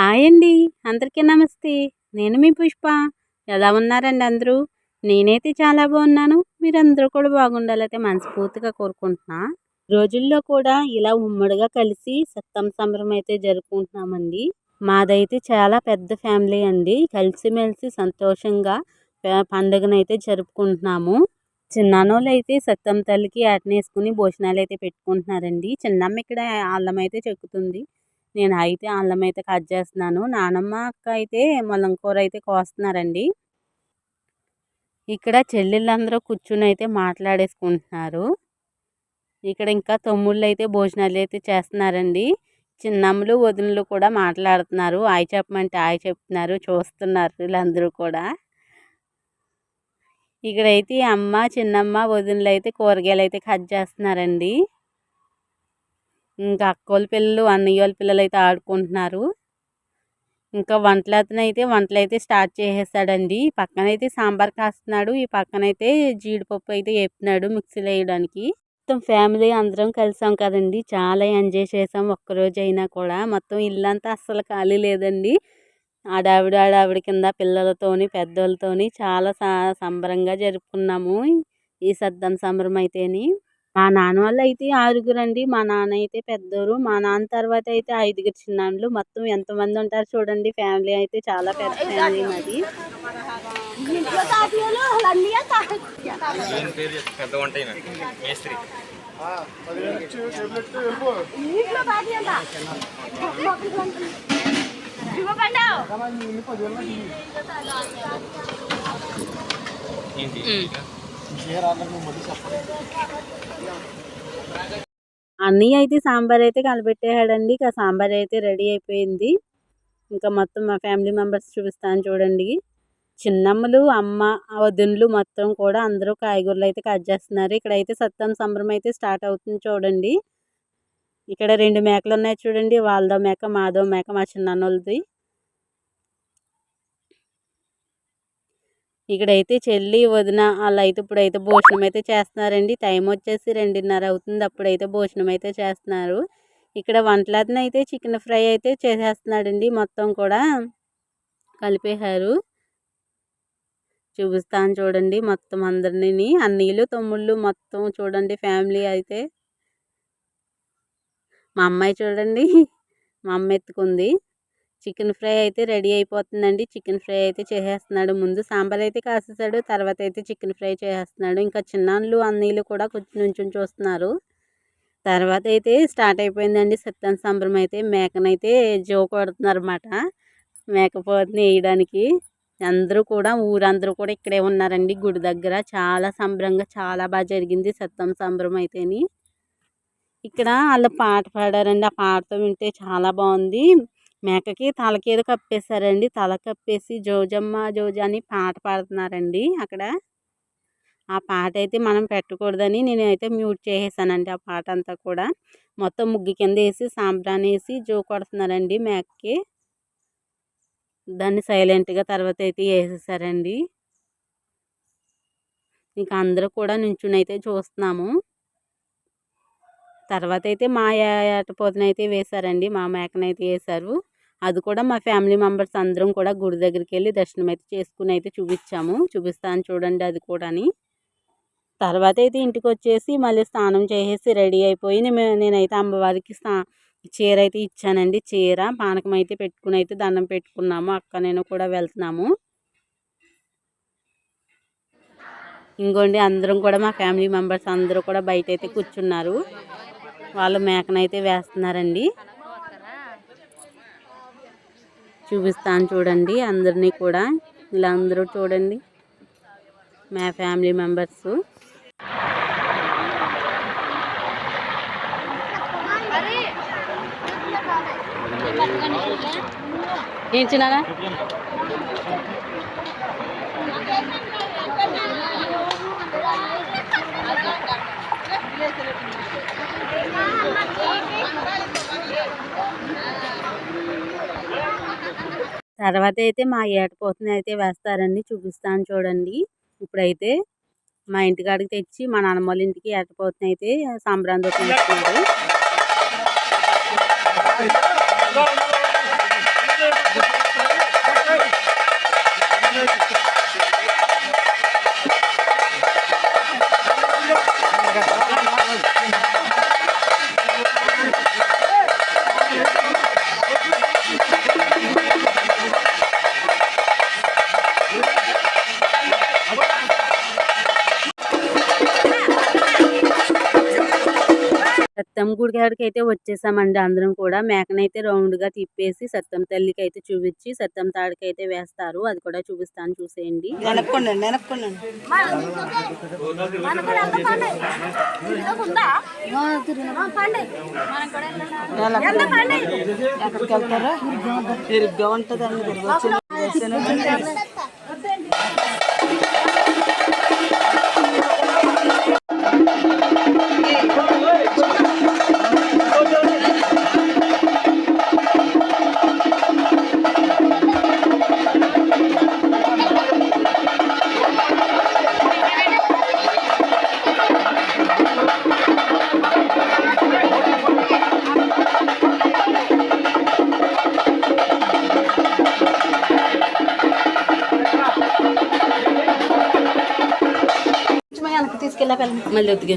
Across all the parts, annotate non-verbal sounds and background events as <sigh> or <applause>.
Hi అండి. అందరికీ నమస్తే. నేను మీ పుష్ప. ఎలా ఉన్నారండి అందరూ? నేనైతే చాలా బాగున్నాను. మీరందరూ కూడా బాగుండాలైతే మనస్ఫూర్తిగా కోరుకుంటున్నా. రోజుల్లో కూడా ఇలా ఉమ్మడిగా కలిసి సత్తం సంబరం అయితే జరుపుకుంటున్నామండి. మాదైతే చాలా పెద్ద ఫ్యామిలీ అండి. కలిసిమెలిసి సంతోషంగా పండుగనైతే జరుపుకుంటున్నాము. చిన్నానోళ్ళు అయితే సత్తం తల్లికి ఆటనేసుకుని భోజనాలు అయితే పెట్టుకుంటున్నారండి. చిన్నమ్మ ఇక్కడ అల్లం అయితే చెక్కుతుంది. నేను అయితే అల్లం అయితే కట్ చేస్తున్నాను. నానమ్మ అక్క అయితే ముల్లం కూర అయితే కోస్తున్నారండి. ఇక్కడ చెల్లెళ్ళందరూ కూర్చుని అయితే మాట్లాడేసుకుంటున్నారు. ఇక్కడ ఇంకా తమ్ముళ్ళు అయితే భోజనాలు అయితే చేస్తున్నారండి. చిన్నమ్మలు వదినలు కూడా మాట్లాడుతున్నారు. ఆయ చెప్పమంటే ఆయ చెప్తున్నారు. చూస్తున్నారు వీళ్ళందరూ కూడా. ఇక్కడైతే అమ్మ చిన్నమ్మ వదినలు అయితే కూరగాయలు అయితే కట్ చేస్తున్నారండి. ఇంకా అక్కోళ్ళ పిల్లలు అన్నయ్య వాళ్ళ పిల్లలు అయితే ఆడుకుంటున్నారు. ఇంకా వంటలు అయితే వంటలు అయితే స్టార్ట్ చేసేసాడండి. పక్కనైతే సాంబార్ కాస్తున్నాడు. ఈ పక్కన అయితే జీడిపప్పు అయితే వేపుతున్నాడు మిక్సీలో వేయడానికి. మొత్తం ఫ్యామిలీ అందరం కలిసాం కదండి. చాలా ఎంజాయ్ చేసాం ఒక్కరోజు అయినా కూడా. మొత్తం ఇల్లంతా అస్సలు ఖాళీ లేదండి. ఆడావిడ ఆడావిడ కింద పిల్లలతోని పెద్దోళ్ళతోని చాలా సంబరంగా జరుపుకున్నాము ఈ సద్దం సంబరం అయితేని. మా నాన్న వాళ్ళు అయితే ఆరుగురండి. మా నాన్న అయితే పెద్దోరు. మా నాన్న తర్వాత అయితే ఐదుగురు చిన్నాన్లు మొత్తం ఎంతమంది ఉంటారు చూడండి. ఫ్యామిలీ అయితే చాలా పెద్ద ఫ్యామిలీ మాది. ఏంటి? అన్నీ అయితే సాంబార్ అయితే కలిపెట్టేయాడండి ఇక సాంబార్ అయితే రెడీ అయిపోయింది. ఇంకా మొత్తం మా ఫ్యామిలీ మెంబర్స్ చూపిస్తాను చూడండి. చిన్నమ్మలు అమ్మ వదినలు మొత్తం కూడా అందరూ కాయగూరలు అయితే కట్ చేస్తున్నారు. ఇక్కడైతే సత్తం సంబరం అయితే స్టార్ట్ అవుతుంది చూడండి. ఇక్కడ రెండు మేకలు ఉన్నాయి చూడండి. వాళ్ళదో మేక మాదో మేక మా చిన్నోళ్ళది ఇక్కడైతే చెల్లి వదిన వాళ్ళు అయితే ఇప్పుడైతే భోజనం అయితే చేస్తున్నారండి. టైం వచ్చేసి రెండున్నర అవుతుంది. అప్పుడైతే భోజనం అయితే చేస్తున్నారు. ఇక్కడ వంటలతను అయితే చికెన్ ఫ్రై అయితే చేసేస్తున్నాడండి. మొత్తం కూడా కలిపేశారు. చూపిస్తాను చూడండి మొత్తం అందరినీ అన్నీలు తమ్ముళ్ళు మొత్తం చూడండి ఫ్యామిలీ అయితే. మా అమ్మాయి చూడండి. మా అమ్మ ఎత్తుకుంది. చికెన్ ఫ్రై అయితే రెడీ అయిపోతుందండి. చికెన్ ఫ్రై అయితే చేసేస్తున్నాడు. ముందు సాంబార్ అయితే కాసేసాడు. తర్వాత అయితే చికెన్ ఫ్రై చేసేస్తున్నాడు. ఇంకా చిన్నాళ్ళు అన్నీళ్ళు కూడా కొంచెం నుంచి చూస్తున్నారు. తర్వాత అయితే స్టార్ట్ అయిపోయిందండి సత్యం సంబరం అయితే. మేకనైతే జో కొడుతున్నారు అనమాట మేకపోతుని వేయడానికి అందరూ కూడా ఊరందరూ కూడా ఇక్కడే ఉన్నారండి. గుడి దగ్గర చాలా సంబరంగా చాలా బాగా జరిగింది సత్యం సంబరం అయితేని. ఇక్కడ వాళ్ళు పాట పాడారండి. ఆ పాటతో వింటే చాలా బాగుంది. మేకకి తలకేదో కప్పేశారండి. తల కప్పేసి జోజమ్మ జోజ అని పాట పాడుతున్నారండి అక్కడ. ఆ పాట అయితే మనం పెట్టకూడదని నేను అయితే మ్యూట్ చేసేసానండి ఆ పాట అంతా కూడా. మొత్తం ముగ్గు కింద వేసి సాంబ్రాన్ వేసి జో కొడుతున్నారండి మేకకి. దాన్ని సైలెంట్గా తర్వాత అయితే వేసేసారండి. ఇంకా అందరూ కూడా నుంచుని అయితే చూస్తున్నాము. తర్వాత అయితే మా ఏటపోతనైతే వేశారండి. మా మేకనైతే వేశారు. అది కూడా మా ఫ్యామిలీ మెంబర్స్ అందరం కూడా గుడి దగ్గరికి వెళ్ళి దర్శనం అయితే చేసుకుని అయితే చూపించాము. చూపిస్తాను చూడండి అది కూడాని. తర్వాత అయితే ఇంటికి వచ్చేసి మళ్ళీ స్నానం చేసేసి రెడీ అయిపోయి నేనైతే అమ్మవారికి స్నా చీర అయితే ఇచ్చానండి. చీర పానకం అయితే పెట్టుకుని అయితే దండం పెట్టుకున్నాము. అక్క నేను కూడా వెళ్తున్నాము. ఇంకోండి అందరం కూడా మా ఫ్యామిలీ మెంబర్స్ అందరూ కూడా బయట అయితే కూర్చున్నారు. వాళ్ళు మేకనైతే వేస్తున్నారండి. చూపిస్తాను చూడండి అందరినీ కూడా. ఇలా అందరూ చూడండి. మా ఫ్యామిలీ మెంబర్స్. ఏం చిన్నారా తర్వాత అయితే మా ఏటపోతని అయితే వేస్తారండి చూపిస్తాను చూడండి. ఇప్పుడైతే మా ఇంటికాడికి తెచ్చి మా నాన్నమ్మ వాళ్ళ ఇంటికి ఏటపోతని అయితే సంబరాంతో గుడి కాడికి అయితే వచ్చేసామండి అందరం కూడా మేకనైతే రౌండ్గా తిప్పేసి సత్యం తల్లికి అయితే చూపించి సత్యం తాడికి అయితే వేస్తారు అది కూడా చూపిస్తాను చూసేయండి ఎక్కడికి వెళ్తారా మళ్ళీ ఒత్తిగా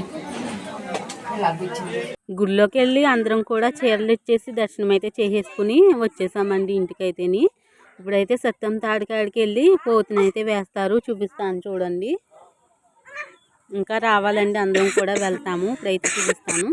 గుడిలోకి వెళ్ళి అందరం కూడా చీరలు ఇచ్చేసి దర్శనం అయితే చేసేసుకుని వచ్చేసామండి ఇంటికైతేని. ఇప్పుడైతే సత్యం తాడికాడికి వెళ్ళి పోతునైతే వేస్తారు చూపిస్తాను చూడండి. ఇంకా రావాలండి అందరం కూడా వెళ్తాము ఇప్పుడైతే చూపిస్తాను.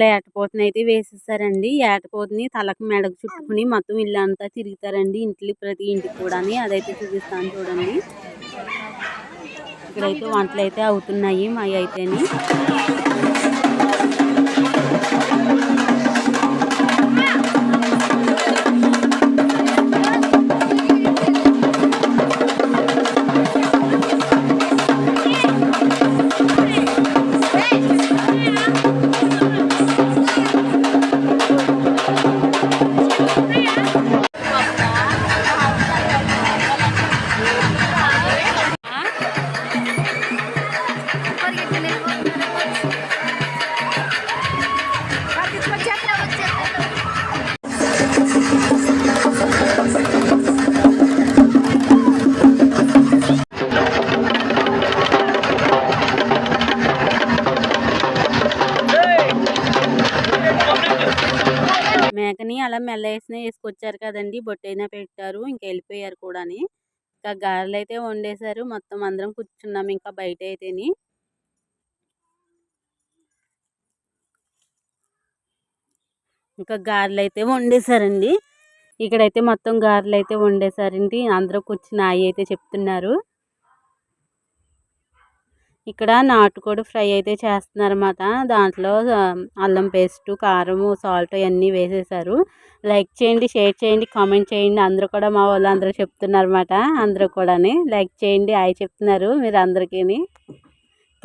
పిల్లలు ఏటపోతని అయితే వేసేసారండి ఏటపోతని తలకు మెడకు చుట్టుకుని మొత్తం ఇల్లు అంతా తిరుగుతారండి ఇంట్లో ప్రతి ఇంటికి కూడా అదైతే చూపిస్తాను చూడండి ఇక్కడైతే వంటలు అయితే అవుతున్నాయి మా అయితేని Yeah. అలా మెల్ల వేసిన వేసుకొచ్చారు కదండి బొట్టైనా పెట్టారు ఇంకా వెళ్ళిపోయారు కూడాని. ఇంకా గారెలు అయితే వండేశారు మొత్తం అందరం కూర్చున్నాం ఇంకా బయట అయితేని ఇంకా గారెలు అయితే వండేశారండి. ఇక్కడైతే మొత్తం గారెలు అయితే వండేశారండి. అందరూ కూర్చుని ఆయి అయితే చెప్తున్నారు. ఇక్కడ నాటుకోడి ఫ్రై అయితే చేస్తున్నారన్నమాట దాంట్లో అల్లం పేస్ట్ కారం సాల్ట్ అవన్నీ వేసేసారు. లైక్ చేయండి షేర్ చేయండి కామెంట్ చేయండి. అందరూ కూడా మా వాళ్ళు అందరూ చెప్తున్నారు అనమాట అందరూ కూడాని లైక్ చేయండి అవి చెప్తున్నారు మీరు అందరికీ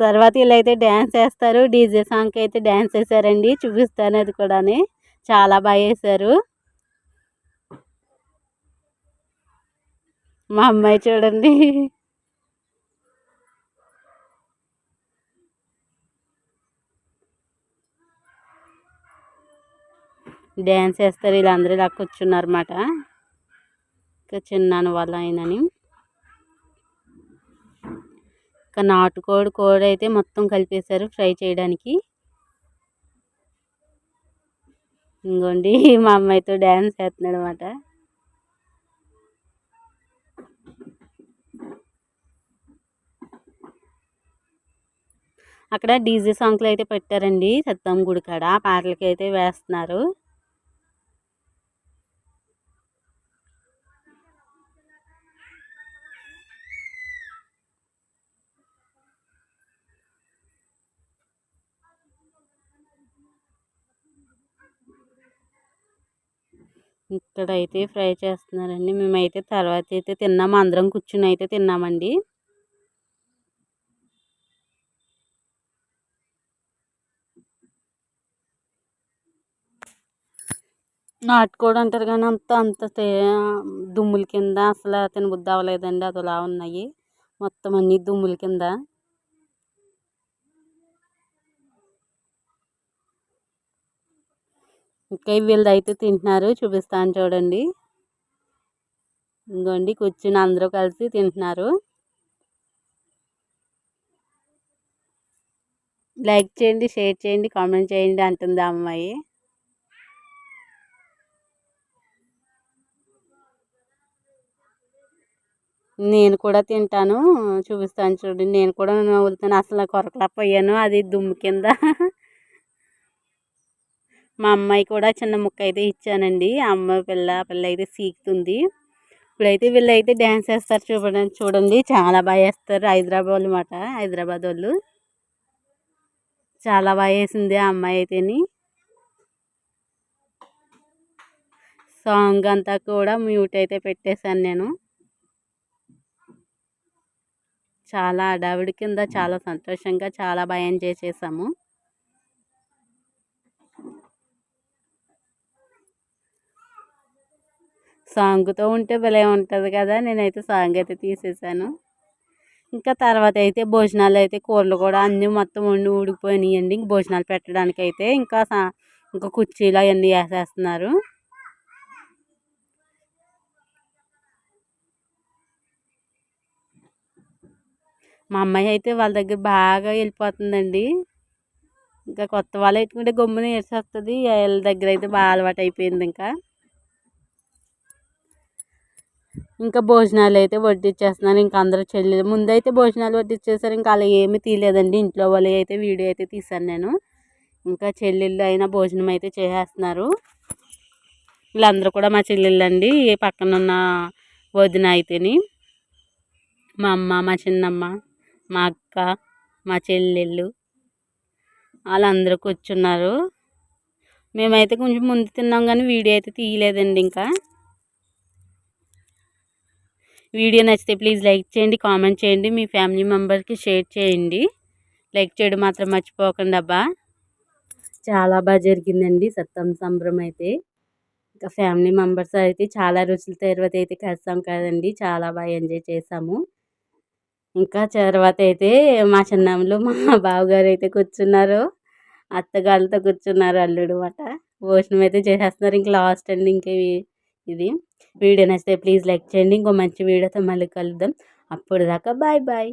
తర్వాత వీళ్ళైతే డ్యాన్స్ వేస్తారు. డీజే సాంగ్కి అయితే డ్యాన్స్ వేసారండి. చూపిస్తాను అది కూడాని. చాలా బాగా వేశారు మా అమ్మాయి చూడండి. డ్యాన్స్ వేస్తారు వీళ్ళందరూ ఇలా కూర్చున్నారు అనమాట ఇంకా చిన్నాను వాళ్ళ ఆయనని. ఇంకా నాటుకోడి కోడి అయితే మొత్తం కలిపేశారు ఫ్రై చేయడానికి. ఇంకోండి <laughs> మా అమ్మాయితో డ్యాన్స్ చేస్తున్నాడు అనమాట అక్కడ డీజే సాంగ్లు అయితే పెట్టారండి సత్తం గుడి కాడ. పాటలకి అయితే వేస్తున్నారు. ఇక్కడైతే ఫ్రై చేస్తున్నారండి. మేమైతే తర్వాత అయితే తిన్నాము అందరం కూర్చుని అయితే తిన్నామండి. నాటుకోడు అంటారు కానీ అంత అంత దుమ్ముల కింద అసలు తినబుద్ధి అవ్వలేదండి. అదిలా ఉన్నాయి. మొత్తం అన్ని దుమ్ముల కింద. ఇంకా వీళ్ళు అయితే తింటున్నారు. చూపిస్తాను చూడండి. ఇంకోండి కూర్చుని అందరూ కలిసి తింటున్నారు. లైక్ చేయండి షేర్ చేయండి కామెంట్ చేయండి అంటుంది ఆ అమ్మాయి. నేను కూడా తింటాను. చూపిస్తాను చూడండి. నేను కూడా నవ్వులుతాను. అసలు కొరకలేకపోయాను. అది దుమ్ము కింద. మా అమ్మాయి కూడా చిన్న ముక్క అయితే ఇచ్చానండి. ఆ అమ్మాయి పిల్ల పిల్ల అయితే సీకుతుంది. ఇప్పుడైతే వీళ్ళైతే డ్యాన్స్ వేస్తారు చూడండి చూడండి. చాలా బాగా వేస్తారు హైదరాబాద్ వాళ్ళు మాట హైదరాబాద్ వాళ్ళు. చాలా బాగా వేసింది ఆ అమ్మాయి అయితేని. సాంగ్ అంతా కూడా మ్యూట్ అయితే పెట్టేశాను నేను. చాలా హడావిడి కింద చాలా సంతోషంగా చాలా బాగా ఎంజాయ్ చేసాము సాంగ్తో ఉంటే భలే ఉంటుంది కదా నేనైతే సాంగ్ అయితే తీసేసాను. ఇంకా తర్వాత అయితే భోజనాలు అయితే కూరలు కూడా అన్నీ మొత్తం వండి ఊడిపోయినాయండి. ఇంక భోజనాలు పెట్టడానికి అయితే ఇంకా సా- ఇంకా కుర్చీలు అవన్నీ వేసేస్తున్నారు. మా అమ్మాయి అయితే వాళ్ళ దగ్గర బాగా వెళ్ళిపోతుందండి. ఇంకా కొత్త వాళ్ళు ఎత్తుకుంటే గమ్మున వేసేస్తుంది వాళ్ళ దగ్గర అయితే బాగా అలవాటు అయిపోయింది ఇంకా. ఇంకా భోజనాలు అయితే వడ్డించేస్తున్నారు ఇంకా అందరూ చెల్లి ముందైతే భోజనాలు వడ్డించేసారు ఇంకా అలా ఏమీ తీయలేదండి. ఇంట్లో వాళ్ళు అయితే వీడియో అయితే తీశాను నేను. ఇంకా చెల్లెళ్ళు అయినా భోజనం అయితే చేసేస్తున్నారు. వీళ్ళందరూ కూడా మా చెల్లెళ్ళు అండి పక్కన ఉన్న వదిన అయితేని. మా అమ్మ మా చిన్నమ్మ మా అక్క మా చెల్లెళ్ళు వాళ్ళందరూ కూర్చున్నారు. మేమైతే కొంచెం ముందు తిన్నాం కానీ వీడియో అయితే తీయలేదండి ఇంకా. వీడియో నచ్చితే ప్లీజ్ లైక్ చేయండి కామెంట్ చేయండి మీ ఫ్యామిలీ మెంబర్కి షేర్ చేయండి. లైక్ చేయడం మాత్రం మర్చిపోకండి అబ్బా. చాలా బాగా జరిగిందండి సత్తం సంబరం అయితే. ఇంకా ఫ్యామిలీ మెంబర్స్ అయితే చాలా రుచుల తర్వాత అయితే కలిసాం కదండి చాలా బాగా ఎంజాయ్ చేసాము. ఇంకా తర్వాత అయితే మా చిన్నమ్మలు మా బావగారు అయితే కూర్చున్నారు. అత్తగాళ్ళతో కూర్చున్నారు అల్లుడు మాట భోజనం అయితే చేసేస్తున్నారు. ఇంకా లాస్ట్ అండి ఇంకేవి ఇది. వీడియో నచ్చితే ప్లీజ్ లైక్ చేయండి. ఇంకో మంచి వీడియోతో మళ్ళీ కలుద్దాం. అప్పుడు దాకా బాయ్ బాయ్.